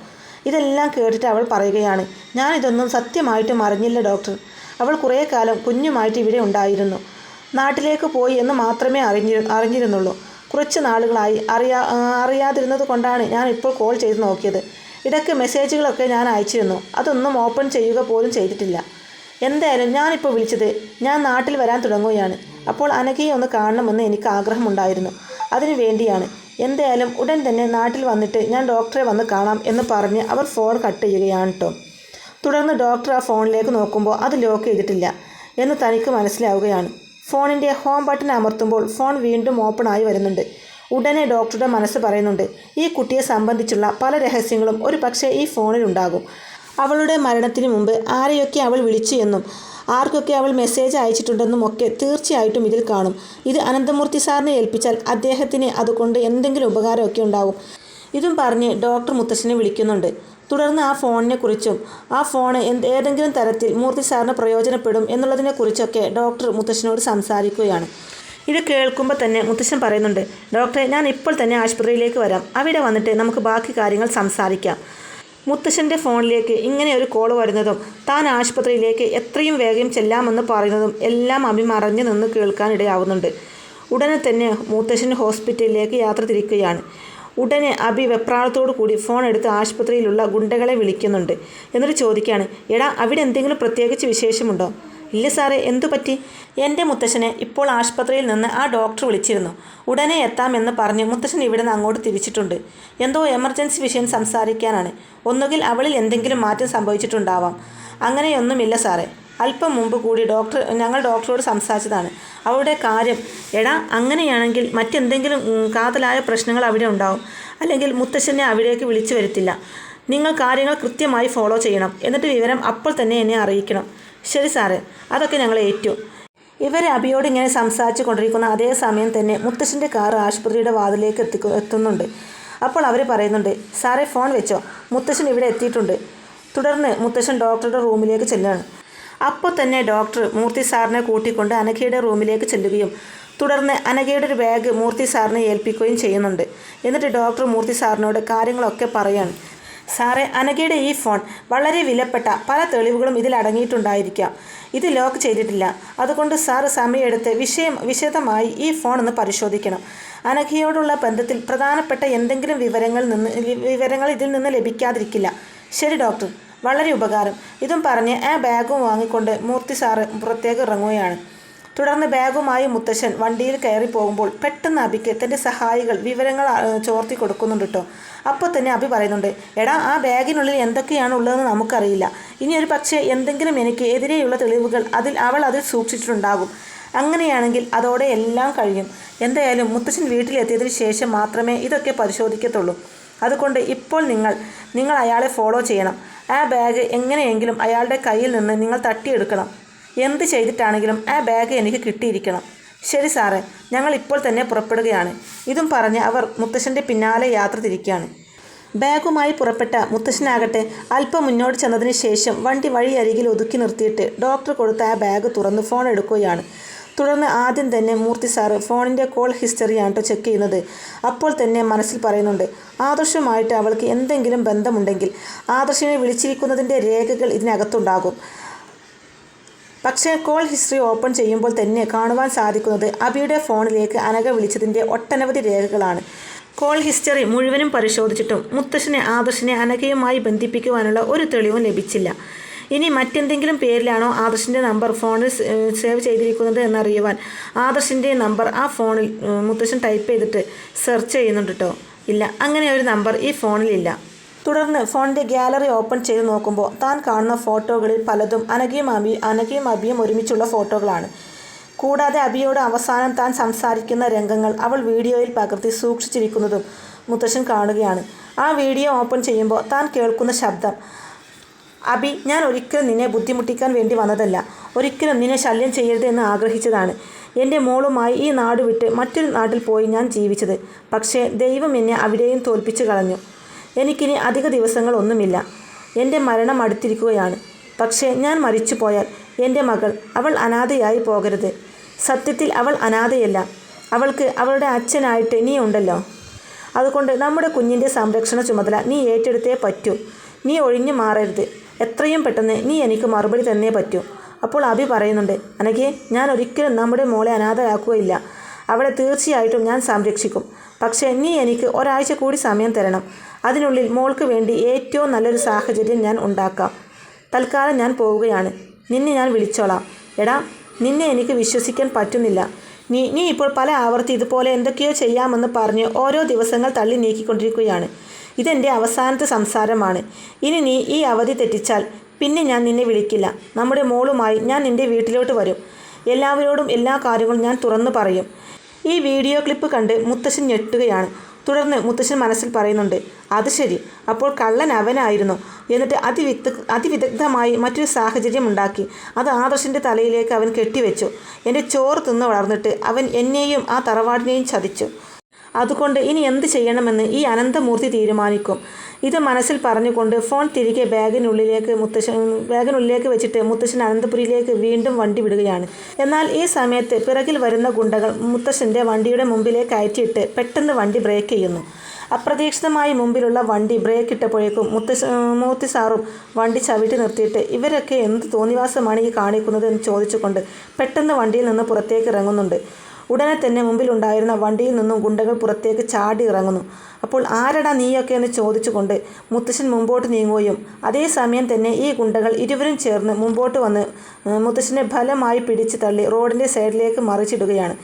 A: ഇതെല്ലാം കേട്ടിട്ട് അവൾ പറയുകയാണ് ഞാൻ ഇതൊന്നും സത്യമായിട്ടും അറിഞ്ഞില്ല ഡോക്ടർ. അവൾ കുറേ കാലം കുഞ്ഞുമായിട്ട് ഇവിടെ ഉണ്ടായിരുന്നു. നാട്ടിലേക്ക് പോയി എന്ന് മാത്രമേ അറിഞ്ഞി അറിഞ്ഞിരുന്നുള്ളൂ. കുറച്ച് നാളുകളായി അറിയാ അറിയാതിരുന്നത് കൊണ്ടാണ് ഞാൻ ഇപ്പോൾ കോൾ ചെയ്ത് നോക്കിയത്. ഇടയ്ക്ക് മെസ്സേജുകളൊക്കെ ഞാൻ അയച്ചിരുന്നു. അതൊന്നും ഓപ്പൺ ചെയ്യുക പോലും ചെയ്തിട്ടില്ല. എന്തായാലും ഞാനിപ്പോൾ വിളിച്ചത് ഞാൻ നാട്ടിൽ വരാൻ തുടങ്ങുകയാണ്. അപ്പോൾ അനഘയെ ഒന്ന് കാണണമെന്ന് എനിക്ക് ആഗ്രഹമുണ്ടായിരുന്നു. അതിനു വേണ്ടിയാണ്. എന്തായാലും ഉടൻ തന്നെ നാട്ടിൽ വന്നിട്ട് ഞാൻ ഡോക്ടറെ വന്ന് കാണാം എന്ന് പറഞ്ഞ് അവർ ഫോൺ കട്ട് ചെയ്യുകയാണ് കേട്ടോ തുടർന്ന് ഡോക്ടർ ആ ഫോണിലേക്ക് നോക്കുമ്പോൾ അത് ലോക്ക് ചെയ്തിട്ടില്ല എന്ന് തനിക്ക് മനസ്സിലാവുകയാണ്. ഫോണിന്റെ ഹോം ബട്ടൺ അമർത്തുമ്പോൾ ഫോൺ വീണ്ടും ഓപ്പൺ ആയി വരുന്നുണ്ട്. ഉടനെ ഡോക്ടറുടെ മനസ്സ് പറയുന്നുണ്ട് ഈ കുട്ടിയെ സംബന്ധിച്ചുള്ള പല രഹസ്യങ്ങളും ഒരു പക്ഷേ ഈ ഫോണിലുണ്ടാകും അവളുടെ മരണത്തിന് മുമ്പ് ആരെയൊക്കെ അവൾ വിളിച്ചു എന്നും ആർക്കൊക്കെ അവൾ മെസ്സേജ് അയച്ചിട്ടുണ്ടെന്നും ഒക്കെ തീർച്ചയായിട്ടും ഇതിൽ കാണും. ഇത് അനന്തമൂർത്തി സാറിനെ ഏൽപ്പിച്ചാൽ അദ്ദേഹത്തിന് അതുകൊണ്ട് എന്തെങ്കിലും ഉപകാരമൊക്കെ ഉണ്ടാകും. ഇതും പറഞ്ഞ് ഡോക്ടർ മുത്തശ്ശനെ വിളിക്കുന്നുണ്ട്. തുടർന്ന് ആ ഫോണിനെക്കുറിച്ചും ആ ഫോൺ ഏതെങ്കിലും തരത്തിൽ മൂർത്തി സാറിന് പ്രയോജനപ്പെടും എന്നുള്ളതിനെ കുറിച്ചൊക്കെ ഡോക്ടർ മുത്തശ്ശനോട് സംസാരിക്കുകയാണ്. ഇത് കേൾക്കുമ്പോൾ തന്നെ മുത്തശ്ശൻ പറയുന്നുണ്ട് ഡോക്ടറെ ഞാൻ ഇപ്പോൾ തന്നെ ആശുപത്രിയിലേക്ക് വരാം. അവിടെ വന്നിട്ട് നമുക്ക് ബാക്കി കാര്യങ്ങൾ സംസാരിക്കാം. മുത്തശ്ശന്റെ ഫോണിലേക്ക് ഇങ്ങനെ ഒരു കോൾ വരുന്നതും താൻ ആശുപത്രിയിലേക്ക് എത്രയും വേഗം ചെല്ലാമെന്ന് പറയുന്നതും എല്ലാം അഭി നിന്ന് കേൾക്കാനിടയാവുന്നുണ്ട്. ഉടനെ തന്നെ മുത്തശ്ശൻ ഹോസ്പിറ്റലിലേക്ക് യാത്ര തിരിക്കുകയാണ്. ഉടനെ അഭി വെപ്രാളത്തോടു കൂടി ഫോൺ എടുത്ത് ആശുപത്രിയിലുള്ള ഗുണ്ടകളെ വിളിക്കുന്നുണ്ട്. എന്നിട്ട് ചോദിക്കുകയാണ് എടാ അവിടെ എന്തെങ്കിലും പ്രത്യേകിച്ച് വിശേഷമുണ്ടോ? ഇല്ല സാറേ എന്തു പറ്റി? എന്റെ മുത്തശ്ശനെ ഇപ്പോൾ ആശുപത്രിയിൽ നിന്ന് ആ ഡോക്ടർ വിളിച്ചിരുന്നു. ഉടനെ എത്താമെന്ന് പറഞ്ഞ് മുത്തശ്ശൻ ഇവിടെ നിന്ന് അങ്ങോട്ട് തിരിച്ചിട്ടുണ്ട്. എന്തോ എമർജൻസി വിഷയം സംസാരിക്കാനാണ്. ഒന്നുകിൽ അവളിൽ എന്തെങ്കിലും മാറ്റം സംഭവിച്ചിട്ടുണ്ടാവാം. അങ്ങനെയൊന്നുമില്ല സാറേ. അല്പം മുമ്പ് കൂടി ഡോക്ടർ ഞങ്ങൾ ഡോക്ടറോട് സംസാരിച്ചതാണ്. അവളുടെ കാര്യം എടാ അങ്ങനെയാണെങ്കിൽ മറ്റെന്തെങ്കിലും കാതലായ പ്രശ്നങ്ങൾ അവിടെ ഉണ്ടാവും. അല്ലെങ്കിൽ മുത്തശ്ശനെ അവിടേക്ക് വിളിച്ചു വരുത്തില്ല. നിങ്ങൾ കാര്യങ്ങൾ കൃത്യമായി ഫോളോ ചെയ്യണം. എന്നിട്ട് വിവരം അപ്പോൾ തന്നെ എന്നെ അറിയിക്കണം. ശരി സാറേ അതൊക്കെ ഞങ്ങൾ ഏറ്റു. ഇവരെ അബിയോട് ഇങ്ങനെ സംസാരിച്ചു കൊണ്ടിരിക്കുന്ന അതേ സമയം തന്നെ മുത്തശ്ശന്റെ കാർ ആശുപത്രിയുടെ വാതിലേക്ക് എത്തി എത്തുന്നുണ്ട്. അപ്പോൾ അവർ പറയുന്നുണ്ട് സാറേ ഫോൺ വെച്ചോ. മുത്തശ്ശൻ ഇവിടെ എത്തിയിട്ടുണ്ട്. തുടർന്ന് മുത്തശ്ശൻ ഡോക്ടറുടെ റൂമിലേക്ക് ചെല്ലുകയാണ് അപ്പോൾ തന്നെ ഡോക്ടർ മൂർത്തി സാറിനെ കൂട്ടിക്കൊണ്ട് അനഘയുടെ റൂമിലേക്ക് ചെല്ലുകയും തുടർന്ന് അനഘയുടെ ഒരു ബാഗ് മൂർത്തി സാറിനെ ഏൽപ്പിക്കുകയും ചെയ്യുന്നുണ്ട്. എന്നിട്ട് ഡോക്ടർ മൂർത്തി സാറിനോട് കാര്യങ്ങളൊക്കെ പറയാണ്. സാറേ അനഘയുടെ ഈ ഫോൺ വളരെ വിലപ്പെട്ട പല തെളിവുകളും ഇതിൽ അടങ്ങിയിട്ടുണ്ടായിരിക്കാം ഇത് ലോക്ക് ചെയ്തിട്ടില്ല. അതുകൊണ്ട് സാറ് സമയമെടുത്ത് വിഷയം വിശദമായി ഈ ഫോൺ ഒന്ന് പരിശോധിക്കണം. അനഘയോടുള്ള ബന്ധത്തിൽ പ്രധാനപ്പെട്ട എന്തെങ്കിലും വിവരങ്ങൾ നിന്ന് വിവരങ്ങൾ ഇതിൽ നിന്ന് ലഭിക്കാതിരിക്കില്ല. ശരി ഡോക്ടർ. വളരെ ഉപകാരം. ഇതും പറഞ്ഞ് ആ ബാഗും വാങ്ങിക്കൊണ്ട് മൂർത്തി സാറ് പുറത്തേക്ക് ഇറങ്ങുകയാണ്. തുടർന്ന് ബാഗുമായി മുത്തശ്ശൻ വണ്ടിയിൽ കയറി പോകുമ്പോൾ പെട്ടെന്ന് അബിക്ക് തന്റെ സഹായികൾ വിവരങ്ങൾ ചോർത്തി കൊടുക്കുന്നുണ്ട് കേട്ടോ അപ്പോൾ തന്നെ അബി പറയുന്നുണ്ട് എടാ ആ ബാഗിനുള്ളിൽ എന്തൊക്കെയാണ് ഉള്ളതെന്ന് നമുക്കറിയില്ല. ഇനി ഒരു പക്ഷേ എന്തെങ്കിലും എനിക്ക് എതിരെയുള്ള തെളിവുകൾ അതിൽ അവൾ അതിൽ സൂക്ഷിച്ചിട്ടുണ്ടാകും. അങ്ങനെയാണെങ്കിൽ അതോടെ എല്ലാം കഴിയും. എന്തായാലും മുത്തശ്ശൻ വീട്ടിലെത്തിയതിന് ശേഷം മാത്രമേ ഇതൊക്കെ പരിശോധിക്കത്തുള്ളൂ. അതുകൊണ്ട് ഇപ്പോൾ നിങ്ങൾ നിങ്ങൾ അയാളെ ഫോളോ ചെയ്യണം. ആ ബാഗ് എങ്ങനെയെങ്കിലും അയാളുടെ കയ്യിൽ നിന്ന് നിങ്ങൾ തട്ടിയെടുക്കണം. എന്ത് ചെയ്തിട്ടാണെങ്കിലും ആ ബാഗ് എനിക്ക് കിട്ടിയിരിക്കണം. ശരി സാറേ ഞങ്ങൾ ഇപ്പോൾ തന്നെ പുറപ്പെടുകയാണ്. ഇതും പറഞ്ഞ് അവർ മുത്തശ്ശന്റെ പിന്നാലെ യാത്ര തിരിക്കുകയാണ്. ബാഗുമായി പുറപ്പെട്ട മുത്തശ്ശനാകട്ടെ അല്പം മുന്നോട്ട് ചെന്നതിന് ശേഷം വണ്ടി വഴിയരികിൽ ഒതുക്കി നിർത്തിയിട്ട് ഡോക്ടർ കൊടുത്ത ആ ബാഗ് തുറന്ന് ഫോൺ എടുക്കുകയാണ്. തുടർന്ന് ആദ്യം തന്നെ മൂർത്തി സാറ് ഫോണിന്റെ കോൾ ഹിസ്റ്ററിയാണ് കേട്ടോ ചെക്ക് ചെയ്യുന്നത്. അപ്പോൾ തന്നെ മനസ്സിൽ പറയുന്നുണ്ട് ആദർശവുമായിട്ട് അവൾക്ക് എന്തെങ്കിലും ബന്ധമുണ്ടെങ്കിൽ ആദർശിനെ വിളിച്ചിരിക്കുന്നതിന്റെ രേഖകൾ ഇതിനകത്തുണ്ടാകും. പക്ഷേ കോൾ ഹിസ്റ്ററി ഓപ്പൺ ചെയ്യുമ്പോൾ തന്നെ കാണുവാൻ സാധിക്കുന്നത് അബിയുടെ ഫോണിലേക്ക് അനഘ വിളിച്ചതിന്റെ ഒട്ടനവധി രേഖകളാണ്. കോൾ ഹിസ്റ്ററി മുഴുവനും പരിശോധിച്ചിട്ടും മുത്തശ്ശനെ ആദർശിനെ അനഘയുമായി ബന്ധിപ്പിക്കുവാനുള്ള ഒരു തെളിവും ലഭിച്ചില്ല. ഇനി മറ്റെന്തെങ്കിലും പേരിലാണോ ആദർശിന്റെ നമ്പർ ഫോണിൽ സേവ് ചെയ്തിരിക്കുന്നത് എന്നറിയുവാൻ ആദർശിന്റെ നമ്പർ ആ ഫോണിൽ മുത്തശ്ശൻ ടൈപ്പ് ചെയ്തിട്ട് സെർച്ച് ചെയ്യുന്നുണ്ട് കേട്ടോ ഇല്ല അങ്ങനെ ഒരു നമ്പർ ഈ ഫോണിലില്ല. തുടർന്ന് ഫോണിന്റെ ഗ്യാലറി ഓപ്പൺ ചെയ്ത് നോക്കുമ്പോൾ താൻ കാണുന്ന ഫോട്ടോകളിൽ പലതും അനഘയും അബി അനഘയും അബിയും ഒരുമിച്ചുള്ള ഫോട്ടോകളാണ്. കൂടാതെ അബിയോട് അവസാനം താൻ സംസാരിക്കുന്ന രംഗങ്ങൾ അവൾ വീഡിയോയിൽ പകർത്തി സൂക്ഷിച്ചിരിക്കുന്നതും മുത്തശ്ശൻ കാണുകയാണ്. ആ വീഡിയോ ഓപ്പൺ ചെയ്യുമ്പോൾ താൻ കേൾക്കുന്ന ശബ്ദം അബി ഞാൻ ഒരിക്കലും നിന്നെ ബുദ്ധിമുട്ടിക്കാൻ വേണ്ടി വന്നതല്ല. ഒരിക്കലും നിന്നെ ശല്യം ചെയ്യരുത് എന്ന് ആഗ്രഹിച്ചതാണ്. എന്റെ മോളുമായി ഈ നാട് വിട്ട് മറ്റൊരു നാട്ടിൽ പോയി ഞാൻ ജീവിച്ചത്. പക്ഷേ ദൈവം എന്നെ അവിടെയും തോൽപ്പിച്ചു കളഞ്ഞു. എനിക്കിനി അധിക ദിവസങ്ങളൊന്നുമില്ല. എന്റെ മരണം അടുത്തിരിക്കുകയാണ്. പക്ഷേ ഞാൻ മരിച്ചു പോയാൽ എന്റെ മകൾ അവൾ അനാഥയായി പോകരുത്. സത്യത്തിൽ അവൾ അനാഥയല്ല. അവൾക്ക് അവളുടെ അച്ഛനായിട്ട് നീ ഉണ്ടല്ലോ. അതുകൊണ്ട് നമ്മുടെ കുഞ്ഞിന്റെ സംരക്ഷണ ചുമതല നീ ഏറ്റെടുത്തേ പറ്റൂ. നീ ഒഴിഞ്ഞു മാറരുത്. എത്രയും പെട്ടെന്ന് നീ എനിക്ക് മറുപടി തന്നേ പറ്റൂ. അപ്പോൾ അഭി പറയുന്നുണ്ട് അനഘേ ഞാൻ ഒരിക്കലും നമ്മുടെ മോളെ അനാഥയാക്കുകയില്ല. അവളെ തീർച്ചയായിട്ടും ഞാൻ സംരക്ഷിക്കും. പക്ഷേ നീ എനിക്ക് ഒരാഴ്ച കൂടി സമയം തരണം. അതിനുള്ളിൽ മോൾക്ക് വേണ്ടി ഏറ്റവും നല്ലൊരു സാഹചര്യം ഞാൻ ഉണ്ടാക്കാം. തൽക്കാലം ഞാൻ പോവുകയാണ്. നിന്നെ ഞാൻ വിളിച്ചോളാം. എടാ നിന്നെ എനിക്ക് വിശ്വസിക്കാൻ പറ്റുന്നില്ല. നീ നീ ഇപ്പോൾ പല ആവർത്തി ഇതുപോലെ എന്തൊക്കെയോ ചെയ്യാമെന്ന് പറഞ്ഞ് ഓരോ ദിവസങ്ങൾ തള്ളി നീക്കിക്കൊണ്ടിരിക്കുകയാണ്. ഇതെന്റെ അവസാനത്തെ സംസാരമാണ്. ഇനി നീ ഈ അവധി തെറ്റിച്ചാൽ പിന്നെ ഞാൻ നിന്നെ വിളിക്കില്ല. നമ്മുടെ മോളുമായി ഞാൻ നിന്റെ വീട്ടിലോട്ട് വരും. എല്ലാവരോടും എല്ലാ കാര്യങ്ങളും ഞാൻ തുറന്നു പറയും. ഈ വീഡിയോ ക്ലിപ്പ് കണ്ട് മുത്തശ്ശൻ ഞെട്ടുകയാണ്. തുടർന്ന് മുത്തശ്ശൻ മനസ്സിൽ പറയുന്നുണ്ട് അത് ശരി അപ്പോൾ കള്ളൻ അവനായിരുന്നു എന്നിട്ട് അതിവിദ അതിവിദഗ്ധമായി മറ്റൊരു സാഹചര്യം ഉണ്ടാക്കി. അത് ആദർശിന്റെ തലയിലേക്ക് അവൻ കെട്ടിവെച്ചു. എന്റെ ചോറ് തിന്ന് വളർന്നിട്ട് അവൻ എന്നെയും ആ തറവാടിനെയും ചതിച്ചു. അതുകൊണ്ട് ഇനി എന്ത് ചെയ്യണമെന്ന് ഈ അനന്തമൂർത്തി തീരുമാനിക്കും. ഇത് മനസ്സിൽ പറഞ്ഞുകൊണ്ട് ഫോൺ തിരികെ ബാഗിനുള്ളിലേക്ക് മുത്തശ്ശൻ ബാഗിനുള്ളിലേക്ക് വെച്ചിട്ട് മുത്തശ്ശൻ അനന്തപുരിയിലേക്ക് വീണ്ടും വണ്ടി വിടുകയാണ്. എന്നാൽ ഈ സമയത്ത് പിറകിൽ വരുന്ന ഗുണ്ടകൾ മുത്തശ്ശന്റെ വണ്ടിയുടെ മുമ്പിലേക്ക് കയറ്റിയിട്ട് പെട്ടെന്ന് വണ്ടി ബ്രേക്ക് ചെയ്യുന്നു. അപ്രതീക്ഷിതമായി മുമ്പിലുള്ള വണ്ടി ബ്രേക്ക് ഇട്ടപ്പോഴേക്കും മുത്തശ്ശ മൂർത്തി സാറും വണ്ടി ചവിട്ടി നിർത്തിയിട്ട് ഇവരൊക്കെ എന്ത് തോന്നിവാസമാണ് ഈ കാണിക്കുന്നത് എന്ന് ചോദിച്ചുകൊണ്ട് പെട്ടെന്ന് വണ്ടിയിൽ നിന്ന് പുറത്തേക്ക് ഇറങ്ങുന്നുണ്ട്. ഉടനെ തന്നെ മുമ്പിലുണ്ടായിരുന്ന വണ്ടിയിൽ നിന്നും ഗുണ്ടകൾ പുറത്തേക്ക് ചാടി ഇറങ്ങുന്നു. അപ്പോൾ ആരടാ നീയൊക്കെ എന്ന് ചോദിച്ചുകൊണ്ട് മുത്തശ്ശൻ മുമ്പോട്ട് നീങ്ങുകയും അതേസമയം തന്നെ ഈ ഗുണ്ടകൾ ഇരുവരും ചേർന്ന് മുമ്പോട്ട് വന്ന് മുത്തശ്ശനെ ഫലമായി പിടിച്ചു തള്ളി റോഡിന്റെ സൈഡിലേക്ക് മറിച്ചിടുകയാണ്.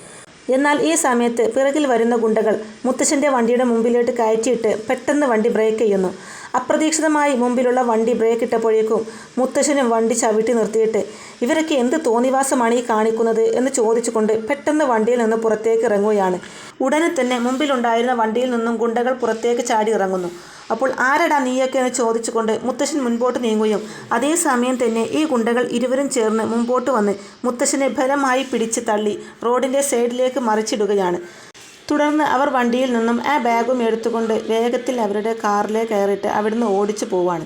A: എന്നാൽ ഈ സമയത്ത് പിറകിൽ വരുന്ന ഗുണ്ടകൾ മുത്തശ്ശന്റെ വണ്ടിയുടെ മുമ്പിലോട്ട് കയറ്റിയിട്ട് പെട്ടെന്ന് വണ്ടി ബ്രേക്ക് ചെയ്യുന്നു. അപ്രതീക്ഷിതമായി മുമ്പിലുള്ള വണ്ടി ബ്രേക്ക് ഇട്ടപ്പോഴേക്കും മുത്തശ്ശനും വണ്ടി ചവിട്ടി നിർത്തിയിട്ട് ഇവരൊക്കെ എന്ത് തോന്നിവാസമാണ് ഈ കാണിക്കുന്നത്? എന്ന് ചോദിച്ചുകൊണ്ട് പെട്ടെന്ന് വണ്ടിയിൽ നിന്ന് പുറത്തേക്ക് ഇറങ്ങുകയാണ്. ഉടനെ തന്നെ മുമ്പിലുണ്ടായിരുന്ന വണ്ടിയിൽ നിന്നും ഗുണ്ടകൾ പുറത്തേക്ക് ചാടി ഇറങ്ങുന്നു. അപ്പോൾ ആരടാ നീയൊക്കെ? എന്ന് ചോദിച്ചുകൊണ്ട് മുത്തശ്ശൻ മുൻപോട്ട് നീങ്ങുകയും അതേസമയം തന്നെ ഈ ഗുണ്ടകൾ ഇരുവരും ചേർന്ന് മുമ്പോട്ട് വന്ന് മുത്തശ്ശനെ ബലമായി പിടിച്ച് തള്ളി റോഡിന്റെ സൈഡിലേക്ക് മറിച്ചിടുകയാണ്. തുടർന്ന് അവർ വണ്ടിയിൽ നിന്നും ആ ബാഗും എടുത്തുകൊണ്ട് വേഗത്തിൽ അവരുടെ കാറിലേ കയറിയിട്ട് അവിടുന്ന് ഓടിച്ചു പോവാണ്.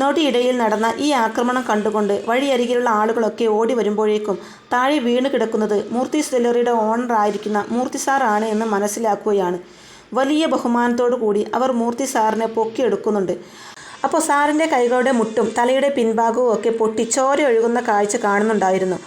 A: നൊടിയിടയിൽ നടന്ന ഈ ആക്രമണം കണ്ടുകൊണ്ട് വഴിയരികിലുള്ള ആളുകളൊക്കെ ഓടി വരുമ്പോഴേക്കും താഴെ വീണ് കിടക്കുന്നത് മൂർത്തി ജ്വല്ലറിയുടെ ഓണർ ആയിരിക്കുന്ന മൂർത്തി സാറാണ് എന്ന് മനസ്സിലാക്കുകയാണ്. വലിയ ബഹുമാനത്തോടു കൂടി അവർ മൂർത്തി സാറിനെ പൊക്കിയെടുക്കുന്നുണ്ട്. അപ്പോൾ സാറിന്റെ കൈകളുടെ മുട്ടും തലയുടെ പിൻഭാഗവും ഒക്കെ പൊട്ടി ചോര ഒഴുകുന്ന കാഴ്ച കാണുന്നുണ്ടായിരുന്നു.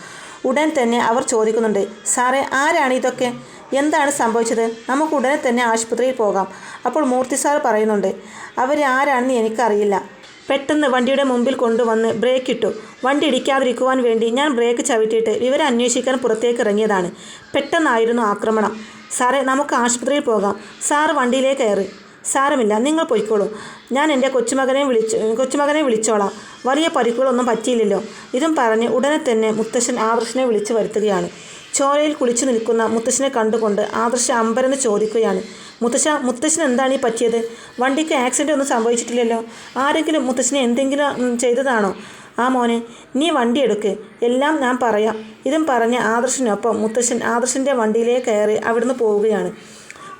A: ഉടൻ തന്നെ അവർ ചോദിക്കുന്നുണ്ട് സാറേ ആരാണ് ഇതൊക്കെ? എന്താണ് സംഭവിച്ചത്? നമുക്ക് ഉടനെ തന്നെ ആശുപത്രിയിൽ പോകാം. അപ്പോൾ മൂർത്തി സാർ പറയുന്നുണ്ട് അവരാരാണെന്ന് എനിക്കറിയില്ല. പെട്ടെന്ന് വണ്ടിയുടെ മുമ്പിൽ കൊണ്ടുവന്ന് ബ്രേക്ക് ഇട്ടു. വണ്ടി ഇടിക്കാതിരിക്കുവാൻ വേണ്ടി ഞാൻ ബ്രേക്ക് ചവിട്ടിയിട്ട് വിവരം അന്വേഷിക്കാൻ പുറത്തേക്ക് ഇറങ്ങിയതാണ്. പെട്ടെന്നായിരുന്നു ആക്രമണം. സാറേ നമുക്ക് ആശുപത്രിയിൽ പോകാം. സാർ വണ്ടിയിലേക്ക് കയറി. സാരമില്ല നിങ്ങൾ പൊയ്ക്കോളൂ. ഞാൻ എന്റെ കൊച്ചുമകനെ വിളിച്ചു കൊച്ചുമകനെ വിളിച്ചോളാം. വലിയ പരിക്കുകളൊന്നും പറ്റിയില്ലല്ലോ. ഇതും പറഞ്ഞ് ഉടനെ തന്നെ മുത്തശ്ശൻ ആദർശനെ വിളിച്ചു വരുത്തുകയാണ്. ചോരയിൽ കുളിച്ചു നിൽക്കുന്ന മുത്തശ്ശനെ കണ്ടുകൊണ്ട് ആദർശ അമ്പരന്ന് ചോദിക്കുകയാണ് മുത്തശ്ശ മുത്തശ്ശന് എന്താണ് ഈ പറ്റിയത്? വണ്ടിക്ക് ആക്സിഡന്റ് ഒന്നും സംഭവിച്ചിട്ടില്ലല്ലോ. ആരെങ്കിലും മുത്തശ്ശനെ എന്തെങ്കിലും ചെയ്തതാണോ? ആ മോനെ നീ വണ്ടി എടുക്ക്. എല്ലാം ഞാൻ പറയാം. ഇതും പറഞ്ഞ് ആദർശിനൊപ്പം മുത്തശ്ശൻ ആദർശന്റെ വണ്ടിയിലേക്ക് കയറി അവിടുന്ന് പോവുകയാണ്.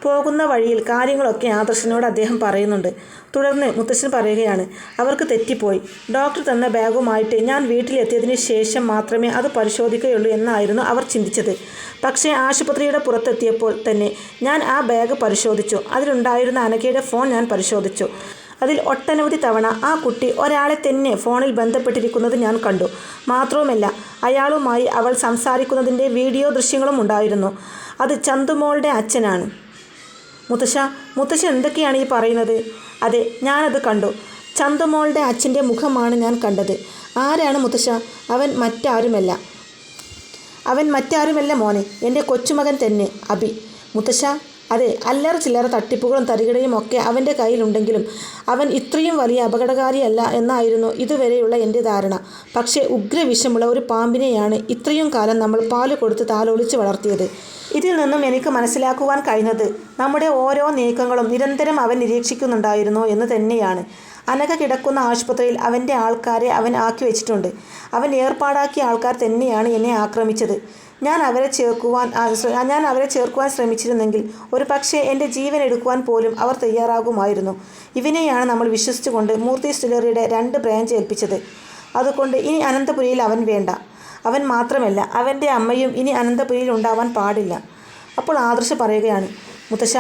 A: പോകുന്ന വഴിയിൽ കാര്യങ്ങളൊക്കെ ആദർശനോട് അദ്ദേഹം പറയുന്നുണ്ട്. തുടർന്ന് മുത്തശ്ശൻ പറയുകയാണ് അവർക്ക് തെറ്റിപ്പോയി. ഡോക്ടർ തന്ന ബാഗുമായിട്ട് ഞാൻ വീട്ടിലെത്തിയതിന് ശേഷം മാത്രമേ അത് പരിശോധിക്കുകയുള്ളൂ എന്നായിരുന്നു അവർ ചിന്തിച്ചത്. പക്ഷേ ആശുപത്രിയുടെ പുറത്തെത്തിയപ്പോൾ തന്നെ ഞാൻ ആ ബാഗ് പരിശോധിച്ചു. അതിലുണ്ടായിരുന്ന അനക്കയുടെ ഫോൺ ഞാൻ പരിശോധിച്ചു. അതിൽ ഒട്ടനവധി തവണ ആ കുട്ടി ഒരാളെ തന്നെ ഫോണിൽ ബന്ധപ്പെട്ടിരിക്കുന്നത് ഞാൻ കണ്ടു. മാത്രവുമല്ല അയാളുമായി അവൾ സംസാരിക്കുന്നതിന്റെ വീഡിയോ ദൃശ്യങ്ങളും ഉണ്ടായിരുന്നു. അത് ചന്തുമോളുടെ അച്ഛനാണ്. മുത്തശ്ശ മുത്തശ്ശ എന്തൊക്കെയാണ് ഈ പറയുന്നത്? അതെ ഞാനത് കണ്ടു. ചന്തുമോളുടെ അച്ഛന്റെ മുഖമാണ് ഞാൻ കണ്ടത്. ആരാണ് മുത്തശ്ശ? അവൻ മറ്റാരുമല്ല. അവൻ മറ്റാരുമല്ല മോനെ. എന്റെ കൊച്ചുമകൻ തന്നെ അബി. മുത്തശ്ശ അതെ അല്ലറ ചില്ലറ തട്ടിപ്പുകളും തരികിടയും ഒക്കെ അവന്റെ കയ്യിലുണ്ടെങ്കിലും അവൻ ഇത്രയും വലിയ അപകടകാരിയല്ല എന്നായിരുന്നു ഇതുവരെയുള്ള എന്റെ ധാരണ. പക്ഷേ ഉഗ്രവിഷമുള്ള ഒരു പാമ്പിനെയാണ് ഇത്രയും കാലം നമ്മൾ പാൽ കൊടുത്ത് താലോലിച്ച് വളർത്തിയത്. ഇതിൽ നിന്നും എനിക്ക് മനസ്സിലാക്കുവാൻ കഴിഞ്ഞത് നമ്മുടെ ഓരോ നീക്കങ്ങളും നിരന്തരം അവൻ നിരീക്ഷിക്കുന്നുണ്ടായിരുന്നു എന്ന് തന്നെയാണ്. അനക കിടക്കുന്ന ആശുപത്രിയിൽ അവന്റെ ആൾക്കാരെ അവൻ ആക്കി വെച്ചിട്ടുണ്ട്. അവൻ ഏർപ്പാടാക്കിയ ആൾക്കാർ തന്നെയാണ് എന്നെ ആക്രമിച്ചത്. ഞാൻ അവരെ ചേർക്കുവാൻ ഞാൻ അവരെ ചേർക്കുവാൻ ശ്രമിച്ചിരുന്നെങ്കിൽ ഒരു പക്ഷേ എന്റെ ജീവൻ എടുക്കുവാൻ പോലും അവർ തയ്യാറാകുമായിരുന്നു. ഇവനെയാണ് നമ്മൾ വിശ്വസിച്ചുകൊണ്ട് മൂർത്തി സ്റ്റിലറിയുടെ രണ്ട് ബ്രാഞ്ച് ഏൽപ്പിച്ചത്. അതുകൊണ്ട് ഇനി അനന്തപുരിയിൽ അവൻ വേണ്ട. അവൻ മാത്രമല്ല അവന്റെ അമ്മയും ഇനി അനന്തപുരിയിൽ ഉണ്ടാവാൻ പാടില്ല. അപ്പോൾ ആദർശ് പറയുകയാണ് മുത്തശ്ശ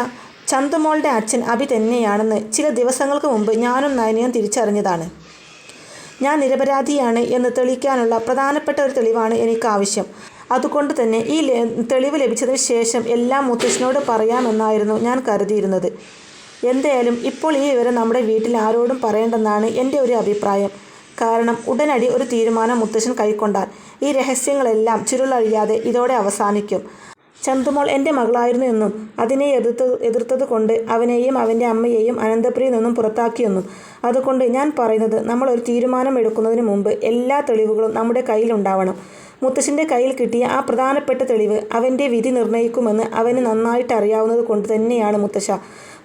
A: ചന്തുമോളുടെ അച്ഛൻ അഭി തന്നെയാണെന്ന് ചില ദിവസങ്ങൾക്ക് മുമ്പ് ഞാനും നയനയും തിരിച്ചറിഞ്ഞതാണ്. ഞാൻ നിരപരാധിയാണ് എന്ന് തെളിയിക്കാനുള്ള പ്രധാനപ്പെട്ട ഒരു തെളിവാണ് എനിക്ക് ആവശ്യം അതുകൊണ്ട് തന്നെ ഈ തെളിവ് ലഭിച്ചതിന് ശേഷം എല്ലാം മുത്തശ്ശനോട് പറയാമെന്നായിരുന്നു ഞാൻ കരുതിയിരുന്നത്. എന്തായാലും ഇപ്പോൾ ഈ വിവരം നമ്മുടെ വീട്ടിൽ ആരോടും പറയേണ്ടെന്നാണ് എന്റെ ഒരു അഭിപ്രായം. കാരണം ഉടനടി ഒരു തീരുമാനം മുത്തശ്ശൻ കൈക്കൊണ്ടാൽ ഈ രഹസ്യങ്ങളെല്ലാം ചുരുളഴിയാതെ ഇതോടെ അവസാനിക്കും. ചന്തുമോൾ എന്റെ മകളായിരുന്നു എന്നും അതിനെ എതിർത്ത് എതിർത്തത് കൊണ്ട് അവനെയും അവന്റെ അമ്മയെയും അനന്തപുരിയിൽ നിന്നും പുറത്താക്കിയെന്നും അതുകൊണ്ട് ഞാൻ പറയുന്നത് നമ്മൾ ഒരു തീരുമാനം എടുക്കുന്നതിന് മുമ്പ് എല്ലാ തെളിവുകളും നമ്മുടെ കയ്യിലുണ്ടാവണം. മുത്തശ്ശന്റെ കയ്യിൽ കിട്ടിയ ആ പ്രധാനപ്പെട്ട തെളിവ് അവന്റെ വിധി നിർണയിക്കുമെന്ന് അവന് നന്നായിട്ട് അറിയാവുന്നത് കൊണ്ട് തന്നെയാണ് മുത്തശ്ശ.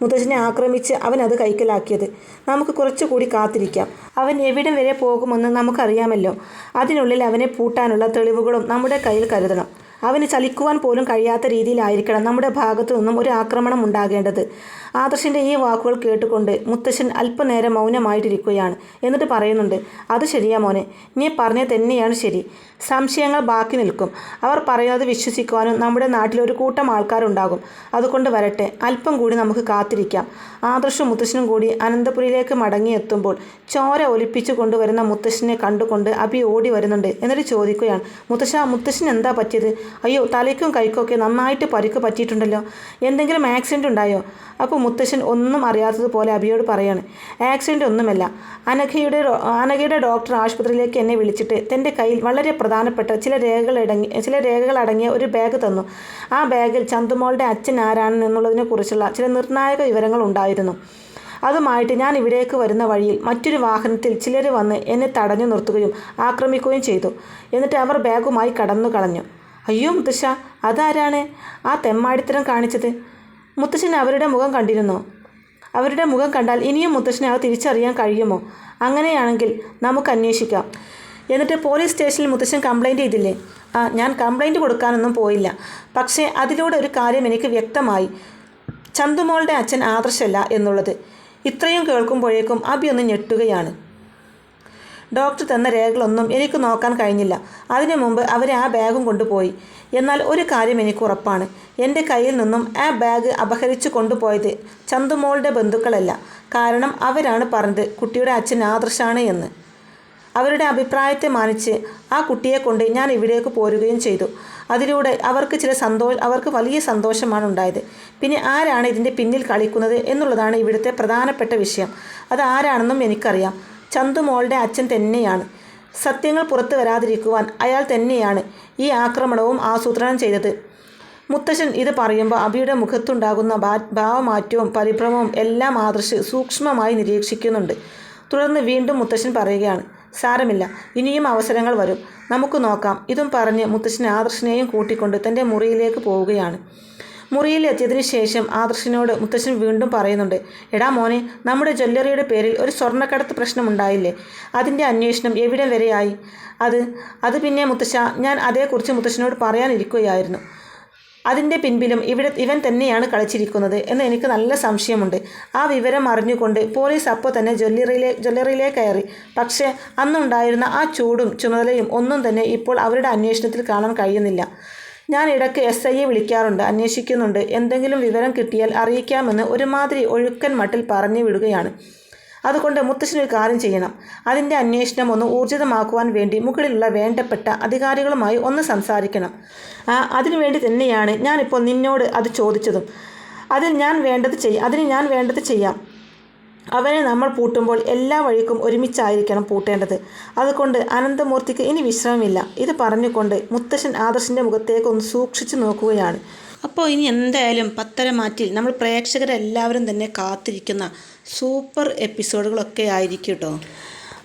A: മുത്തശ്ശനെ ആക്രമിച്ച് അവൻ അത് കൈക്കലാക്കിയത്. നമുക്ക് കുറച്ചുകൂടി കാത്തിരിക്കാം. അവൻ എവിടം വരെ പോകുമെന്ന് നമുക്കറിയാമല്ലോ. അതിനുള്ളിൽ അവനെ പൂട്ടാനുള്ള തെളിവുകളും നമ്മുടെ കയ്യിൽ കരുതണം. അവന് ചലിക്കുവാൻ പോലും കഴിയാത്ത രീതിയിലായിരിക്കണം നമ്മുടെ ഭാഗത്തു നിന്നും ഒരു ആക്രമണം ഉണ്ടാകേണ്ടത്. ആദർശിന്റെ ഈ വാക്കുകൾ കേട്ടുകൊണ്ട് മുത്തശ്ശൻ അല്പനേരം മൗനമായിട്ടിരിക്കുകയാണ്. എന്നിട്ട് പറയുന്നുണ്ട് അത് ശരിയാ മോനെ നീ പറഞ്ഞത് തന്നെയാണ് ശരി. സംശയങ്ങൾ ബാക്കി നിൽക്കും. അവർ പറയുന്നത് വിശ്വസിക്കുവാനും നമ്മുടെ നാട്ടിൽ ഒരു കൂട്ടം ആൾക്കാരുണ്ടാകും. അതുകൊണ്ട് വരട്ടെ അല്പം കൂടി നമുക്ക് കാത്തിരിക്കാം. ആദർശും മുത്തശ്ശനും കൂടി അനന്തപുരിയിലേക്ക് മടങ്ങിയെത്തുമ്പോൾ ചോര ഒലിപ്പിച്ചു കൊണ്ടുവരുന്ന മുത്തശ്ശനെ കണ്ടുകൊണ്ട് അഭി ഓടി വരുന്നുണ്ട്. എന്നിട്ട് ചോദിക്കുകയാണ് മുത്തശ്ശ മുത്തശ്ശൻ എന്താ പറ്റിയത്? അയ്യോ തലയ്ക്കും കൈക്കൊക്കെ നന്നായിട്ട് പരിക്ക് പറ്റിയിട്ടുണ്ടല്ലോ. എന്തെങ്കിലും ആക്സിഡന്റ് ഉണ്ടായോ? അപ്പോൾ മുത്തശ്ശൻ ഒന്നും അറിയാത്തതുപോലെ അഭിയോട് പറയാണ്. ആക്സിഡന്റ് ഒന്നുമല്ല. അനഘയുടെ അനഘയുടെ ഡോക്ടർ ആശുപത്രിയിലേക്ക് എന്നെ വിളിച്ചിട്ട് തന്റെ കയ്യിൽ വളരെ പ്രധാനപ്പെട്ട ചില രേഖകൾ അടങ്ങി ചില രേഖകൾ അടങ്ങിയ ഒരു ബാഗ് തന്നു. ആ ബാഗിൽ ചന്തുമോളുടെ അച്ഛൻ ആരാണെന്നുള്ളതിനെക്കുറിച്ചുള്ള ചില നിർണായക വിവരങ്ങൾ ഉണ്ടായിരുന്നു. അതുമായിട്ട് ഞാൻ ഇവിടേക്ക് വരുന്ന വഴിയിൽ മറ്റൊരു വാഹനത്തിൽ ചിലർ വന്ന് എന്നെ തടഞ്ഞു നിർത്തുകയും ആക്രമിക്കുകയും ചെയ്തു. എന്നിട്ട് അവർ ബാഗുമായി കടന്നു കളഞ്ഞു അയ്യോ മുത്തശ്ശ അതാരാണ്? ആ തെമ്മാടിത്തരം കാണിച്ചത്. മുത്തശ്ശൻ അവരുടെ മുഖം കണ്ടിരുന്നോ? അവരുടെ മുഖം കണ്ടാൽ ഇനിയും മുത്തശ്ശനെ അത് തിരിച്ചറിയാൻ കഴിയുമോ? അങ്ങനെയാണെങ്കിൽ നമുക്ക് അന്വേഷിക്കാം. എന്നിട്ട് പോലീസ് സ്റ്റേഷനിൽ മുത്തശ്ശൻ കംപ്ലൈന്റ് ചെയ്തില്ലേ? ആ ഞാൻ കംപ്ലൈന്റ് കൊടുക്കാനൊന്നും പോയില്ല. പക്ഷേ അതിലൂടെ ഒരു കാര്യം എനിക്ക് വ്യക്തമായി. ചന്തുമോളുടെ അച്ഛൻ ആദർശല്ല എന്നുള്ളത്. ഇത്രയും കേൾക്കുമ്പോഴേക്കും അബി ഒന്ന് ഞെട്ടുകയാണ്. ഡോക്ടർ തന്ന രേഖകളൊന്നും എനിക്ക് നോക്കാൻ കഴിഞ്ഞില്ല. അതിനു മുമ്പ് അവർ ആ ബാഗും കൊണ്ടുപോയി. എന്നാൽ ഒരു കാര്യം എനിക്ക് ഉറപ്പാണ്. എന്റെ കയ്യിൽ നിന്നും ആ ബാഗ് അപഹരിച്ചു കൊണ്ടുപോയത് ചന്തുമോളുടെ ബന്ധുക്കളല്ല. കാരണം അവരാണ് പറഞ്ഞത് കുട്ടിയുടെ അച്ഛൻ ആദർശാണ് എന്ന്. അവരുടെ അഭിപ്രായത്തെ മാനിച്ച് ആ കുട്ടിയെ കൊണ്ട് ഞാൻ ഇവിടേക്ക് പോരുകയും ചെയ്തു. അതിലൂടെ അവർക്ക് ചില സന്തോ അവർക്ക് വലിയ സന്തോഷമാണ് ഉണ്ടായത്. പിന്നെ ആരാണ് ഇതിന്റെ പിന്നിൽ കളിക്കുന്നത് എന്നുള്ളതാണ് ഇവിടുത്തെ പ്രധാനപ്പെട്ട വിഷയം. അത് ആരാണെന്നും എനിക്കറിയാം. ചന്തു മോളുടെ അച്ഛൻ തന്നെയാണ്. സത്യങ്ങൾ പുറത്തു വരാതിരിക്കുവാൻ അയാൾ തന്നെയാണ് ഈ ആക്രമണവും ആസൂത്രണം ചെയ്തത്. മുത്തശ്ശൻ ഇത് പറയുമ്പോൾ അബിയുടെ മുഖത്തുണ്ടാകുന്ന ഭാവമാറ്റവും പരിഭ്രമവും എല്ലാം ആദർശ് സൂക്ഷ്മമായി നിരീക്ഷിക്കുന്നുണ്ട്. തുടർന്ന് വീണ്ടും മുത്തശ്ശൻ പറയുകയാണ് സാരമില്ല ഇനിയും അവസരങ്ങൾ വരും. നമുക്ക് നോക്കാം. ഇതും പറഞ്ഞ് മുത്തശ്ശൻ ആദർശിനെയും കൂട്ടിക്കൊണ്ട് തന്റെ മുറിയിലേക്ക് പോവുകയാണ്. മുറിയിൽ എത്തിയതിനു ശേഷം ആദർശിനോട് മുത്തശ്ശൻ വീണ്ടും പറയുന്നുണ്ട് എടാ മോനെ നമ്മുടെ ജ്വല്ലറിയുടെ പേരിൽ ഒരു സ്വർണക്കടത്ത് പ്രശ്നമുണ്ടായില്ലേ? അതിന്റെ അന്വേഷണം എവിടെ വരെയായി അത് അത് പിന്നെ മുത്തശ്ശ ഞാൻ അതേക്കുറിച്ച് മുത്തശ്ശനോട് പറയാനിരിക്കുകയായിരുന്നു. അതിന്റെ പിൻപിലും ഇവിടെ ഇവൻ തന്നെയാണ് കളിച്ചിരിക്കുന്നത് എന്ന് എനിക്ക് നല്ല സംശയമുണ്ട്. ആ വിവരം അറിഞ്ഞുകൊണ്ട് പോലീസ് അപ്പോൾ തന്നെ ജ്വല്ലറിയിലെ ജ്വല്ലറിയിലേക്ക് കയറി. പക്ഷേ അന്നുണ്ടായിരുന്ന ആ ചൂടും ചുമതലയും ഒന്നും തന്നെ ഇപ്പോൾ അവരുടെ അന്വേഷണത്തിൽ കാണാൻ കഴിയുന്നില്ല. ഞാൻ ഇടയ്ക്ക് എസ് ഐയെ വിളിക്കാറുണ്ട് അന്വേഷിക്കുന്നുണ്ട്. എന്തെങ്കിലും വിവരം കിട്ടിയാൽ അറിയിക്കാമെന്ന് ഒരുമാതിരി ഒഴുക്കൻ മട്ടിൽ പറഞ്ഞു വിടുകയാണ്. അതുകൊണ്ട് മുത്തശ്ശനൊരു കാര്യം ചെയ്യണം. അതിന്റെ അന്വേഷണം ഒന്ന് ഊർജിതമാക്കുവാൻ വേണ്ടി മുകളിലുള്ള വേണ്ടപ്പെട്ട അധികാരികളുമായി ഒന്ന് സംസാരിക്കണം. അതിനുവേണ്ടി തന്നെയാണ് ഞാനിപ്പോൾ നിന്നോട് അത് ചോദിച്ചതും. അതിൽ ഞാൻ വേണ്ടത് ചെയ്യാം അതിന് ഞാൻ വേണ്ടത് ചെയ്യാം. അവനെ നമ്മൾ പൂട്ടുമ്പോൾ എല്ലാ വഴിക്കും ഒരുമിച്ചായിരിക്കണം പൂട്ടേണ്ടത്. അതുകൊണ്ട് അനന്തമൂർത്തിക്ക് ഇനി വിശ്രമമില്ല. ഇത് പറഞ്ഞുകൊണ്ട് മുത്തശ്ശൻ ആദർശിന്റെ മുഖത്തേക്ക് ഒന്ന് സൂക്ഷിച്ചു നോക്കുകയാണ്. അപ്പോൾ ഇനി എന്തായാലും പത്തര മാറ്റിൽ നമ്മൾ പ്രേക്ഷകരെല്ലാവരും തന്നെ കാത്തിരിക്കുന്ന സൂപ്പർ എപ്പിസോഡുകളൊക്കെ ആയിരിക്കും കേട്ടോ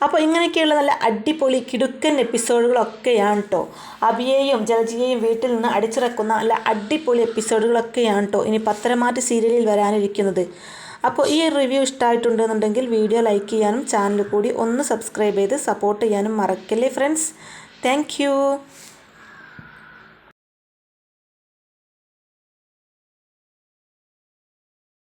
A: അപ്പോൾ ഇങ്ങനെയൊക്കെയുള്ള നല്ല അടിപൊളി കിടുക്കൻ എപ്പിസോഡുകളൊക്കെയാണ് കേട്ടോ അഭിയെയും ജലജിയെയും വീട്ടിൽ നിന്ന് അടിച്ചിറക്കുന്ന നല്ല അടിപൊളി എപ്പിസോഡുകളൊക്കെയാണ് കേട്ടോ ഇനി പത്തരമാറ്റ് സീരിയലിൽ വരാനിരിക്കുന്നത്. അപ്പോൾ ഈ റിവ്യൂ ഇഷ്ടമായിട്ടുണ്ടെന്നുണ്ടെങ്കിൽ വീഡിയോ ലൈക്ക് ചെയ്യാനും ചാനൽ കൂടി ഒന്ന് സബ്സ്ക്രൈബ് ചെയ്ത് സപ്പോർട്ട് ചെയ്യാനും മറക്കല്ലേ ഫ്രണ്ട്സ് താങ്ക്